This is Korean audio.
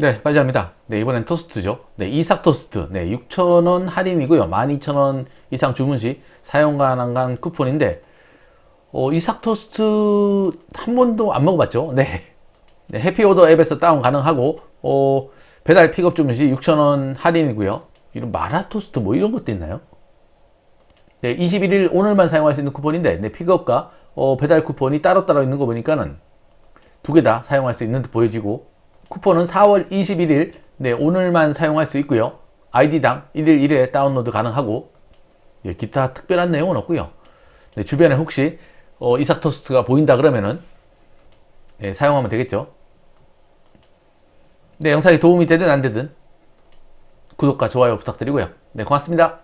네, 빨리합니다. 네, 이번엔 토스트죠. 네, 이삭 토스트. 네, 6,000원 할인이고요. 12,000원 이상 주문 시 사용 가능한 쿠폰인데, 어, 이삭 토스트 한 번도 안 먹어봤죠. 네. 네, 해피오더 앱에서 다운 가능하고, 어, 배달 픽업 주문 시 6,000원 할인이고요. 이런 마라 토스트 뭐 이런 것도 있나요? 네, 21일 오늘만 사용할 수 있는 쿠폰인데, 네, 픽업과 어, 배달 쿠폰이 따로따로 있는 거 보니까는 두 개 다 사용할 수 있는 듯 보여지고, 쿠폰은 4월 21일, 네, 오늘만 사용할 수 있고요. 아이디당 1일 1회 다운로드 가능하고, 네, 기타 특별한 내용은 없고요. 네, 주변에 혹시 어, 이삭 토스트가 보인다 그러면은 네, 사용하면 되겠죠. 네, 영상이 도움이 되든 안 되든 구독과 좋아요 부탁드리고요. 네, 고맙습니다.